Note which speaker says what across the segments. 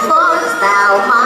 Speaker 1: falls thou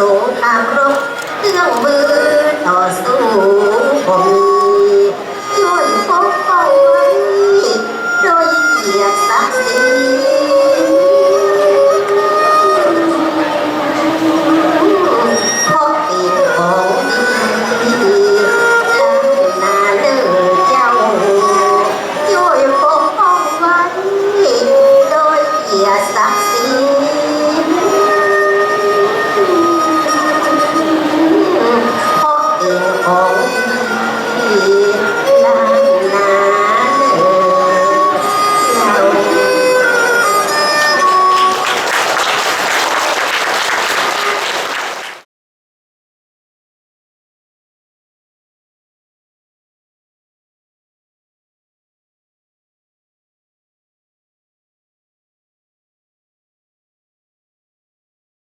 Speaker 1: สู้ตามรบเอื้อมมือต่อสู้ผมช่วยปกป้องไว้โดยเกียรติศักดิ์